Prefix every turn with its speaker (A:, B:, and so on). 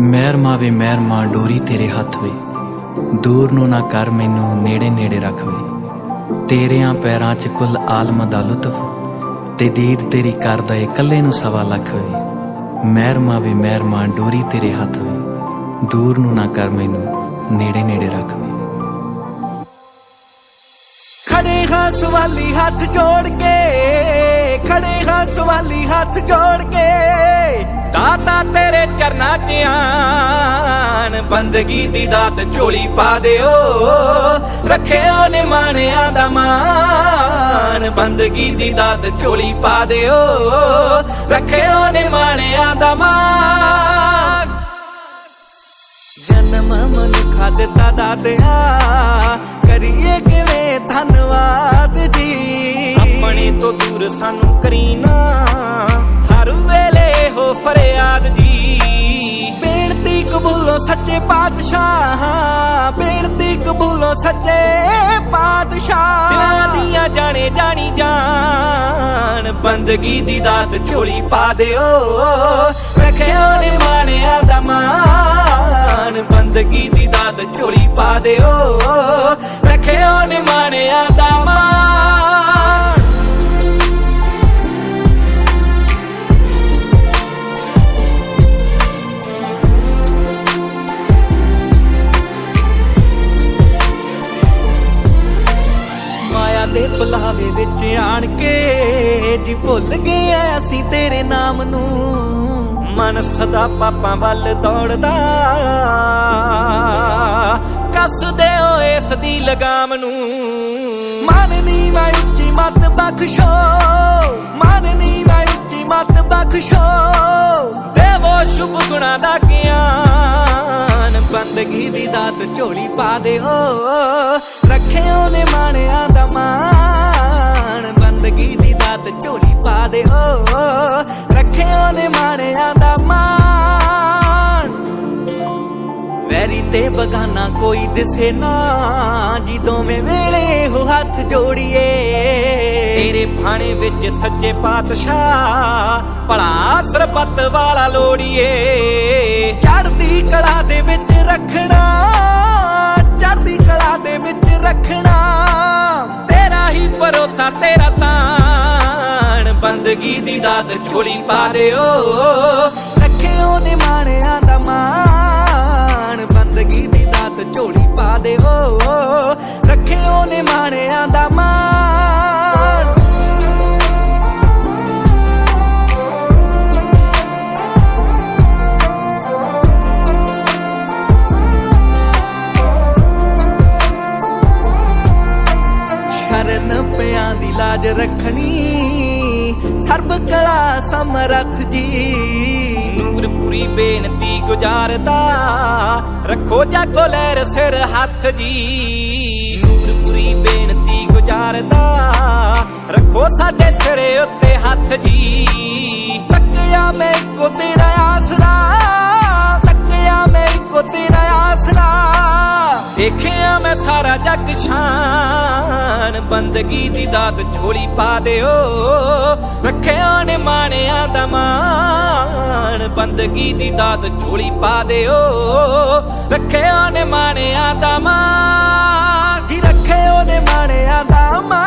A: ਮਹਿਰ ਮਾਵੇ ਮਹਿਰ ਡੋਰੀ ਤੇਰੇ ਹੱਥ ਵੇ। ਦੂਰ ਨੂੰ ਨਾ ਕਰ ਮੈਨੂੰ, ਨੇੜੇ ਨੇੜੇ ਰੱਖ ਵੇ। ਤੇਰਿਆਂ ਪੈਰਾਂ 'ਚ ਕੁੱਲ ਆਲਮ ਦਾ ਲੁਤਫ। ਤੇ ਦੀਦ ਤੇਰੀ ਕਰਦਾ ਏ ਕੱਲੇ ਨੂੰ ਸਵਾ ਲੱਖ ਵੇ। ਮਹਿਰ ਮਾਵੇ ਮਹਿਰ ਮਾਂ ਡੋਰੀ ਤੇਰੇ ਹੱਥ ਵੇ। ਦੂਰ ਨੂੰ ਨਾ ਕਰ ਮੈਨੂੰ, ਨੇੜੇ ਨੇੜੇ ਰੱਖ ਵੇ।
B: ਖੜੇ ਹਾਂ ਸਵਾਲੀ ਹੱਥ ਜੋੜ ਕੇ। ਖੜੇ ਹਾਂ ਸਵਾਲੀ ਹੱਥ ਜੋੜ ਕੇ। ਦਾਤਾ ਤੇਰੇ ਚਰਨਾਂ 'ਚ ਆਣ। ਬੰਦਗੀ ਦੀ ਦਾਤ ਝੋਲੀ ਪਾ ਦਿਓ। ਰੱਖਿਓ ਨੇ ਮਾਣਿਆਂ ਦਾ ਮਾਣ। ਬੰਦਗੀ ਦੀ ਦਾਤ ਝੋਲੀ ਪਾ ਦਿਓ। ਰੱਖਿਓ ਨੇ ਮਾਣਿਆਂ ਦਾ ਮਾਣ। ਜਨਮ ਮਨੁੱਖਾ ਦਿੱਤਾ ਦਾਤਿਆ ਕਰੀਏ ਕਿਵੇਂ ਧੰਨਵਾਦ ਜੀ? ਆਪਣੇ ਤੋਂ ਦੂਰ ਸਾਨੂੰ ਕਰੀਨਾ ਹਰ ਵੇਲੇ ਹੋ ਫਰਿਆਦ ਜੀ। ਬੇਨਤੀ ਕਬੂਲੋ ਸੱਚੇ ਪਾਤਸ਼ਾਹ। ਬੇਨਤੀ ਕਬੂਲੋ ਸੱਚੇ ਪਾਤਸ਼ਾਹ। ਦਿਲਾਂ ਦੀਆਂ ਜਾਣੇ ਜਾਣੀ ਜਾਣ ਬੰਦਗੀ ਦੀ ਦਾਤ ਝੋਲੀ ਪਾ ਦਿਓ। ਰੱਖਿਓ ਨੇ ਮਾਣਿਆ ਦਾ ਮਾਣ। ਬੰਦਗੀ ਦੀ ਦਾਤ ਝੋਲੀ ਪਾ ਦਿਓ। ਰੱਖਿਓ ਨੇ ਮਾਣਿਆ ਦਾ ਮਾਣ। ਮਾਇਆ ਦੇ ਬੁਲਾਵੇ ਵਿੱਚ ਆਣ ਕੇ, ਜੀ ਭੁੱਲ ਗਏ ਆ ਅਸੀਂ ਤੇਰੇ ਨਾਮ ਨੂੰ। ਮਨ ਸਦਾ ਪਾਪਾਂ ਵੱਲ ਦੌੜਦਾ। ਕੱਸਦੇ ਹੋ ਇਸ ਦੀ ਲਗਾਮ ਨੂੰ। ਮਨ ਨੀ ਮੈਂ ਉੱਚੀ ਮਤ ਬਖਸ਼ੋ। ਮਨ ਨੀ ਮੈਂ ਉੱਚੀ ਮਤ ਬਖਸ਼ੋ। ਦੇਵੋ ਸ਼ੁਭ ਗੁਣਾ ਦਾ ਗਿਆਨ। ਬੰਦਗੀ ਦੀ ਦਾਤ ਝੋਲੀ ਪਾ ਦਿਓ। ਰੱਖਿਓ ਨੇ ਮਾਣਿਆਂ ਦਾ ਮਾਣ। ਬੰਦਗੀ ਦੀ ਦਾਤ ਝੋਲੀ ਪਾ ਦਿਓ। ਬਗਾਨਾ ਕੋਈ ਦਿਸੇ ਨਾ, ਜੀ ਦੋਵੇਂ ਵੇਲੇ ਹੋ ਹੱਥ ਜੋੜੀਏ। ਤੇਰੇ ਭਾਣੇ ਵਿੱਚ ਸੱਚੇ ਪਾਤਸ਼ਾਹ, ਭਲਾ ਸਰਬੱਤ ਵਾਲਾ ਲੋੜੀਏ। ਚੜ੍ਹਦੀ ਕਲਾ ਦੇ ਵਿੱਚ ਰੱਖਣਾ ਚੜਦੀ ਕਲਾ ਦੇ ਵਿੱਚ ਰੱਖਣਾ। ਤੇਰਾ ਹੀ ਭਰੋਸਾ, ਤੇਰਾ ਤਾਣ, ਬੰਦਗੀ ਦੀ ਦਾਤ ਝੋਲੀ ਪਾ ਦਿਓ। ਰੱਖਿਓ ਨੇ ਦਾ ਮਾਣ ਦੇ ਪਾ ਦਿਓ ਰੱਖਿਓ ਨੇ ਮਾਣਿਆਂ ਦਾ ਮਾਣ। ਸ਼ਰਨ ਪਿਆਂ ਦੀ ਲਾਜ ਰੱਖਣੀ, ਸਰਬ ਕਲਾ ਸਮਰੱਥ ਜੀ। ਬੇਨਤੀ ਗੁਜ਼ਾਰਦਾ, ਰੱਖੋ ਜਾਗੋ ਲਹਿਰ ਸਿਰ ਹੱਥ ਜੀ। ਨੂਰਪੁਰੀ ਬੇਨਤੀ ਗੁਜ਼ਾਰਦਾ, ਰੱਖੋ ਸਾਡੇ ਸਿਰੇ ਉੱਤੇ ਹੱਥ ਜੀ। ਤੱਕਿਆ ਮੈਂ ਕੋ ਤੇਰਾ ਆਸਰਾ, ਤੱਕਿਆ ਮੈਂ ਕੋ ਤੇਰਾ ਆਸਰਾ। ਦੇਖਿਆ ਮੈਂ ਸਾਰਾ ਜੱਗ ਸ਼ਾਨ ਬੰਦਗੀ ਦੀ ਦਾਤ ਝੋਲੀ ਪਾ ਦਿਓ। ਰੱਖਿਆ ਨੇ ਮਾਣਿਆਂ ਦਾ ਮਾਣ, ਬੰਦਗੀ ਦੀ ਦਾਤ ਝੋਲੀ ਪਾ ਦਿਓ। ਰੱਖਿਆ ਨੇ ਮਾਣਿਆਂ ਦਾ ਮਾਣ, ਜੀ ਰੱਖਿਓ ਨੇ ਮਾਣਿਆਂ ਦਾ ਮਾਣ।